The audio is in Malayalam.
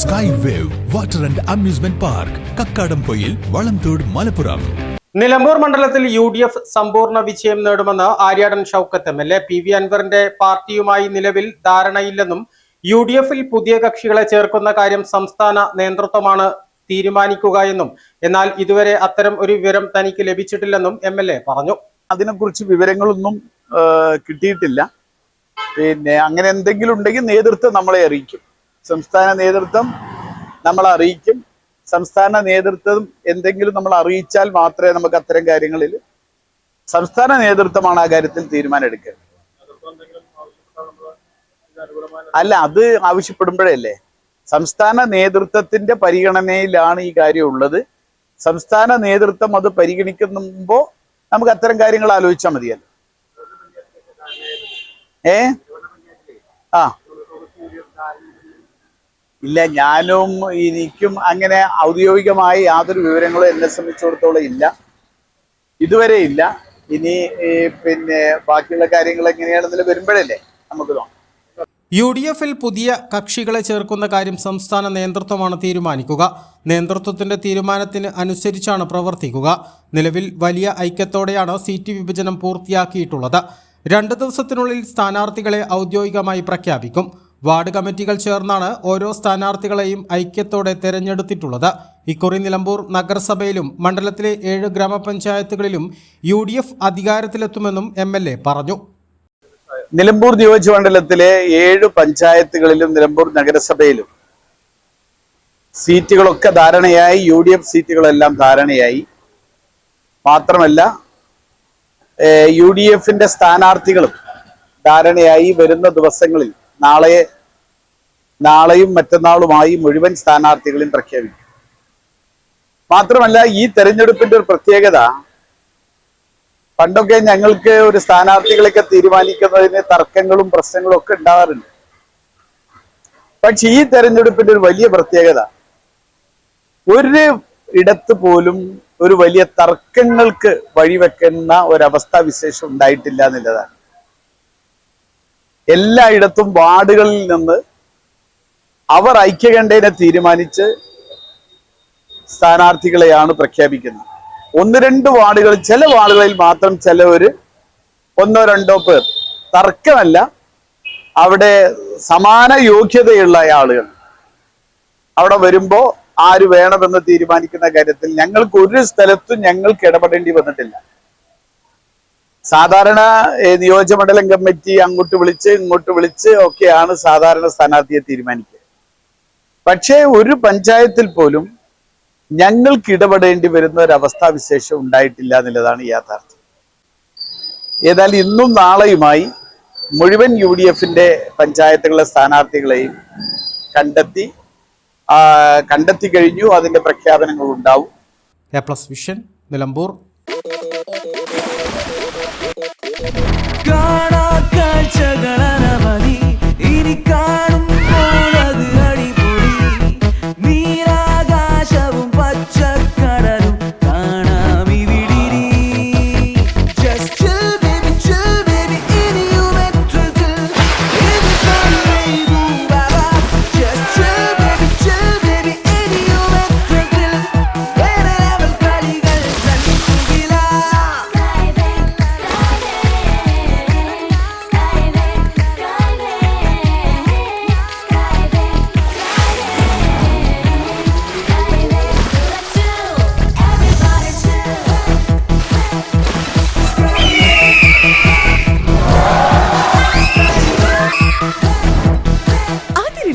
Sky wave water and amusement park Kakkadampoyil Valamthode Malappuram Nilambur മണ്ഡലത്തിൽ യു ഡി എഫ് സമ്പൂർണ വിജയം നേടുമെന്ന് Aryadan Shoukath M L A P V അൻവറിന്റെ പാർട്ടിയുമായി നിലവിൽ ധാരണയില്ലെന്നും യു ഡി എഫിൽ പുതിയ കക്ഷികളെ ചേർക്കുന്ന കാര്യം സംസ്ഥാന നേതൃത്വമാണ് തീരുമാനിക്കുക എന്നും എന്നാൽ ഇതുവരെ അത്തരം ഒരു വിവരം തനിക്ക് ലഭിച്ചിട്ടില്ലെന്നും എം എൽ എ പറഞ്ഞു. അതിനെക്കുറിച്ച് വിവരങ്ങളൊന്നും കിട്ടിയിട്ടില്ല. പിന്നെ അങ്ങനെ എന്തെങ്കിലും ഉണ്ടെങ്കിൽ നേതൃത്വം നമ്മളെ അറിയിക്കും. സംസ്ഥാന നേതൃത്വം നമ്മൾ അറിയിക്കും. സംസ്ഥാന നേതൃത്വം എന്തെങ്കിലും നമ്മൾ അറിയിച്ചാൽ മാത്രമേ നമുക്ക് അത്തരം കാര്യങ്ങളിൽ സംസ്ഥാന നേതൃത്വമാണ് ആ കാര്യത്തിൽ തീരുമാനം എടുക്കേണ്ടത് അല്ല അത് ആവശ്യപ്പെടുമ്പോഴല്ലേ? സംസ്ഥാന നേതൃത്വത്തിന്റെ പരിഗണനയിലാണ് ഈ കാര്യം ഉള്ളത്. സംസ്ഥാന നേതൃത്വം അത് പരിഗണിക്കുമ്പോൾ നമുക്ക് അത്തരം കാര്യങ്ങൾ ആലോചിച്ചാൽ മതിയല്ലോ. ഏ? ആ. ഇല്ല ഞാനും എനിക്കും അങ്ങനെ ഔദ്യോഗികമായി യാതൊരു വിവരങ്ങളും എന്നെ സംബന്ധിച്ചിടത്തോളം ഇല്ല. ഇതുവരെ ഇല്ല. ഇനി പിന്നെ ബാക്കിയുള്ള കാര്യങ്ങൾ എങ്ങനെയാണെന്നു വരുമ്പോഴല്ലേ നമുക്ക് നോക്കാം. യു ഡി എഫിൽ പുതിയ കക്ഷികളെ ചേർക്കുന്ന കാര്യം സംസ്ഥാന നേതൃത്വമാണ് തീരുമാനിക്കുക. നേതൃത്വത്തിന്റെ തീരുമാനത്തിന് അനുസരിച്ചാണ് പ്രവർത്തിക്കുക. നിലവിൽ വലിയ ഐക്യത്തോടെയാണ് സീറ്റ് വിഭജനം പൂർത്തിയാക്കിയിട്ടുള്ളത്. രണ്ട് ദിവസത്തിനുള്ളിൽ സ്ഥാനാർത്ഥികളെ ഔദ്യോഗികമായി പ്രഖ്യാപിക്കും. വാർഡ് കമ്മിറ്റികൾ ചേർന്നാണ് ഓരോ സ്ഥാനാർത്ഥികളെയും ഐക്യത്തോടെ തെരഞ്ഞെടുത്തിട്ടുള്ളത്. ഇക്കുറി നിലമ്പൂർ നഗരസഭയിലും മണ്ഡലത്തിലെ ഏഴ് ഗ്രാമപഞ്ചായത്തുകളിലും യു ഡി എഫ് അധികാരത്തിലെത്തുമെന്നും എം എൽ എ പറഞ്ഞു. നിലമ്പൂർ നിയോജകമണ്ഡലത്തിലെ ഏഴ് പഞ്ചായത്തുകളിലും നിലമ്പൂർ നഗരസഭയിലും സീറ്റുകളൊക്കെ ധാരണയായി യു ഡി എഫ് സീറ്റുകളെല്ലാം ധാരണയായി. മാത്രമല്ല യു ഡി എഫിന്റെ സ്ഥാനാർത്ഥികളും ധാരണയായി വരുന്ന ദിവസങ്ങളിൽ നാളെ നാളെയും മറ്റന്നാളുമായി മുഴുവൻ സ്ഥാനാർത്ഥികളെയും പ്രഖ്യാപിക്കും. മാത്രമല്ല ഈ തെരഞ്ഞെടുപ്പിന്റെ ഒരു പ്രത്യേകത പണ്ടൊക്കെ ഞങ്ങൾക്ക് ഒരു സ്ഥാനാർത്ഥികളൊക്കെ തീരുമാനിക്കുന്നതിന് തർക്കങ്ങളും പ്രശ്നങ്ങളും ഒക്കെ ഉണ്ടാകാറുണ്ട്. പക്ഷെ ഈ തെരഞ്ഞെടുപ്പിന്റെ ഒരു വലിയ പ്രത്യേകത ഒരു ഇടത്ത് പോലും ഒരു വലിയ തർക്കങ്ങൾക്ക് വഴിവെക്കുന്ന ഒരവസ്ഥാ വിശേഷം ഉണ്ടായിട്ടില്ല എന്നുള്ളതാണ്. എല്ലായിടത്തും വാർഡുകളിൽ നിന്ന് അവർ ഐക്യകണ്ഠേനെ തീരുമാനിച്ച് സ്ഥാനാർത്ഥികളെയാണ് പ്രഖ്യാപിക്കുന്നത്. ഒന്ന് രണ്ട് വാർഡുകൾ ചില വാർഡുകളിൽ മാത്രം ചിലവർ ഒന്നോ രണ്ടോ പേർ. തർക്കമല്ല അവിടെ സമാന യോഗ്യതയുള്ള ആളുകൾ. അവിടെ വരുമ്പോ ആര് വേണമെന്ന് തീരുമാനിക്കുന്ന കാര്യത്തിൽ ഞങ്ങൾക്ക് ഒരു സ്ഥലത്തും ഞങ്ങൾക്ക് ഇടപെടേണ്ടി വന്നിട്ടില്ല. സാധാരണ നിയോജകമണ്ഡലം കമ്മിറ്റി അങ്ങോട്ട് വിളിച്ച് ഇങ്ങോട്ട് വിളിച്ച് ഒക്കെയാണ് സാധാരണ സ്ഥാനാർത്ഥിയെ തീരുമാനിക്കുക. പക്ഷേ ഒരു പഞ്ചായത്തിൽ പോലും ഞങ്ങൾക്ക് ഇടപെടേണ്ടി വരുന്ന ഒരു അവസ്ഥാവിശേഷം ഉണ്ടായിട്ടില്ല എന്നുള്ളതാണ് യാഥാർത്ഥ്യം. ഏതായാലും ഇന്നും നാളെയുമായി മുഴുവൻ യു ഡി എഫിന്റെ പഞ്ചായത്തുകളിലെ സ്ഥാനാർത്ഥികളെയും കണ്ടെത്തി കണ്ടെത്തി കഴിഞ്ഞു അതിന്റെ പ്രഖ്യാപനങ്ങൾ ഉണ്ടാവും. A plus vision Nilambur.